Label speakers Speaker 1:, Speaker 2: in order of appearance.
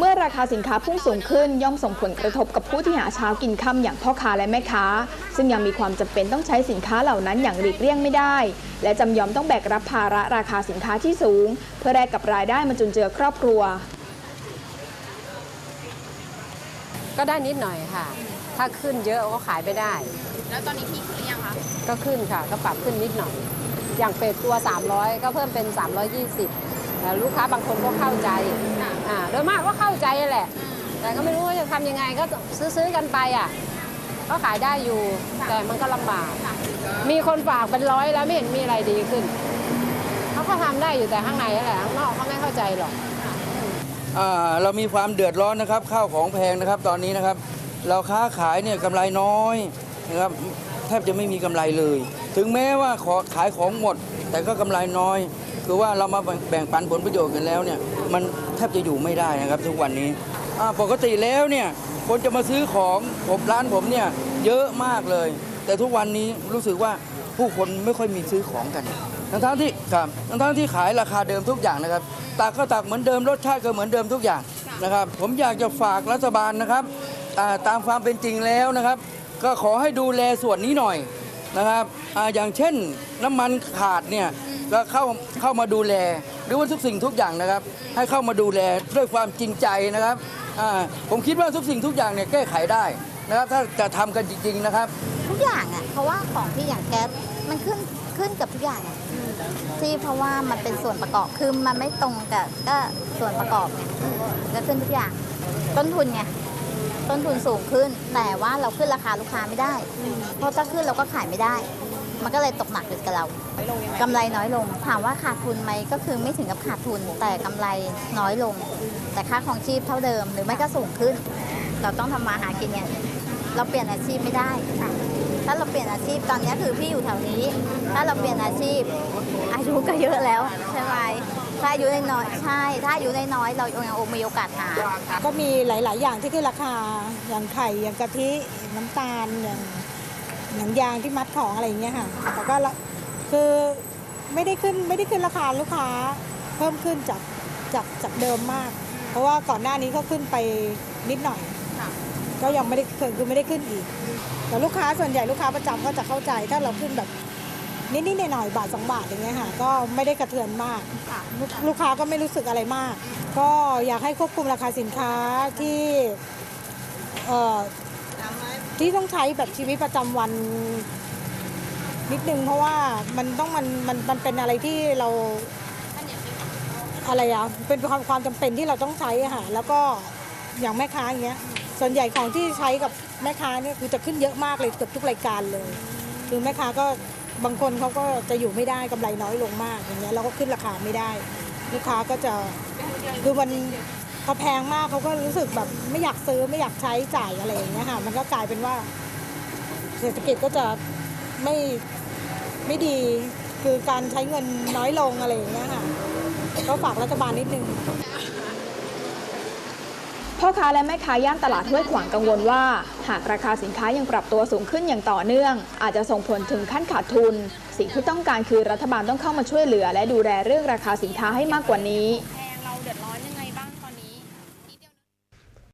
Speaker 1: เมื่อราคาสินค้าพุ่งสูงขึ้นย่อมส่งผลกระทบกับผู้ที่หาเช้ากินค่ำอย่างพ่อค้าและแม่ค้า ซึ่งยังมีความจำเป็นต้องใช้สินค้าเหล่านั้นอย่างหลีกเลี่ยงไม่ได้ และจำยอมต้องแบกรับภาระราคาสินค้าที่สูง เพื่อแลกกับรายได้มาจุนเจือครอบครัว
Speaker 2: ก็ได้นิดหน่อยค่ะ ถ้าขึ้นเยอะก็ขายไม่ได้
Speaker 3: แล้วตอนนี้พี่ขึ้นหรือยังคะ
Speaker 2: ก็ขึ้นค่ะ ก็ปรับขึ้นนิดหน่อย อย่างเป็ดตัว 300 ก็เพิ่มเป็น 320 แต่ลูกค้าบางคนก็เข้าใจอ่าโดยมากก็เข้าใจแหละ แต่ก็ไม่รู้ว่าจะทำยังไงก็ซื้อๆกันไปอะก็ขายได้อยู่แต่มันก็ลำบาก มีคนฝากเป็นร้อยแล้วไม่เห็นมีอะไรดีขึ้นเขาก็ทำได้อยู่แต่ข้างในนั่นแหละข้างนอกเขาไม่เข้าใจหรอก
Speaker 4: อ่าเรามีความเดือดร้อนนะครับ ข้าวของแพงนะครับตอนนี้นะครับ เราค้าขายเนี่ยกำไรน้อยนะครับแทบจะไม่มีกำไรเลย ถึงแม้ว่าขอขายของหมด แต่ก็กำไรน้อย คือว่าเรามาแบ่งปันผลประโยชน์กันแล้วเนี่ยมันแทบจะอยู่ไม่ได้นะครับ ทุกวันนี้ปกติแล้วเนี่ยคนจะมาซื้อของผมร้านผมเนี่ยเยอะมากเลย แต่ทุกวันนี้รู้สึกว่าผู้คนไม่ค่อยมีซื้อของกันทั้งทั้งที่ครับทั้งทั้งที่ขายราคาเดิมทุกอย่างนะครับตักก็ตักเหมือนเดิมรสชาติก็เหมือนเดิมทุกอย่างนะครับ ผมอยากจะฝากรัฐบาลนะครับตามความเป็นจริงแล้วนะครับ ก็ขอให้ดูแลส่วนนี้หน่อยนะครับออย่างเช่นน้ำมันขาดเนี่ย ก็เข้าเข้ามาดูแล หรือว่าทุกสิ่งทุกอย่างนะครับ ให้เข้ามาดูแลด้วยความจริงใจนะครับผมคิดว่าทุกสิ่งทุกอย่างเนี่ยแก้ไขได้นะครับ ถ้าจะทำกันจริง ๆนะครับ
Speaker 5: ทุกอย่างอะเพราะว่าของที่อย่างแก๊สมันขึ้นขึ้นกับทุกอย่างอะที่เพราะว่ามันเป็นส่วนประกอบคือมันไม่ตรงกับก็ส่วนประกอบก็ขึ้นทุกอย่าง ต้นทุนไงต้นทุนสูงขึ้น แต่ว่าเราขึ้นราคาลูกค้าไม่ได้ เพราะถ้าขึ้นเราก็ขายไม่ได้ มันก็เลยตกหนักอยู่กับเรากำไรน้อยลง ถามว่าขาดทุนไหมก็คือไม่ถึงกับขาดทุนแต่กำไรน้อยลง แต่ค่าของชีพเท่าเดิมหรือไม่ก็สูงขึ้น เราต้องทำมาหากินไงเราเปลี่ยนอาชีพไม่ได้ค่ะถ้าเราเปลี่ยนอาชีพตอนนี้คือพี่อยู่แถวนี้ ถ้าเราเปลี่ยนอาชีพ อายุก็เยอะแล้วใช่ไหมถ้าอายุน้อยๆใช่ ถ้าอายุน้อยๆเรายังมีโอกาสหา
Speaker 6: ก็มีหลาย ๆ อย่างที่ขึ้นราคาอย่างไข่อย่างกะทิน้ำตาลอย่าง หนังยางที่มัดของอะไรอย่างเงี้ยค่ะแต่ก็คือไม่ได้ขึ้นไม่ได้ขึ้นราคาลูกค้าเพิ่มขึ้นจากจากจากเดิมมาก เพราะว่าก่อนหน้านี้ก็ขึ้นไปนิดหน่อย ก็ยังไม่ได้คือไม่ได้ขึ้นอีก แต่ลูกค้าส่วนใหญ่ลูกค้าประจำก็จะเข้าใจ ถ้าเราขึ้นแบบนิดๆหน่อยๆบาทสองบาทอย่างเงี้ยค่ะก็ไม่ได้กระเทือนมาก ลูกลูกค้าก็ไม่รู้สึกอะไรมาก ก็อยากให้ควบคุมราคาสินค้าที่เอ่อ ที่ต้องใช้แบบชีวิตประจำวันนิดนึงเพราะว่ามันต้องมันมันมันเป็นอะไรที่เราอะไรอะเป็นความความจำเป็นที่เราต้องใช้ค่ะแล้วก็อย่างแม่ค้าอย่างเงี้ยส่วนใหญ่ของที่ใช้กับแม่ค้าเนี่ยคือจะขึ้นเยอะมากเลยเกือบทุกรายการเลย คือแม่ค้าก็บางคนเขาก็จะอยู่ไม่ได้กำไรน้อยลงมากอย่างเงี้ยเราก็ขึ้นราคาไม่ได้ ลูกค้าก็จะคือมัน พอแพงมากเขาก็รู้สึกแบบไม่อยากซื้อไม่อยากใช้จ่ายอะไรอย่างเงี้ยค่ะมันก็กลายเป็นว่า เศรษฐกิจก็จะไม่ไม่ดีคือการใช้เงินน้อยลงอะไรอย่างเงี้ยค่ะก็ฝากรัฐบาลนิดนึง
Speaker 1: พ่อค้าและแม่ค้าย่านตลาดห้วยขวางกังวลว่า หากราคาสินค้ายังปรับตัวสูงขึ้นอย่างต่อเนื่อง อาจจะส่งผลถึงขั้นขาดทุน สิ่งที่ต้องการคือรัฐบาลต้องเข้ามาช่วยเหลือ และดูแลเรื่องราคาสินค้าให้มากกว่านี้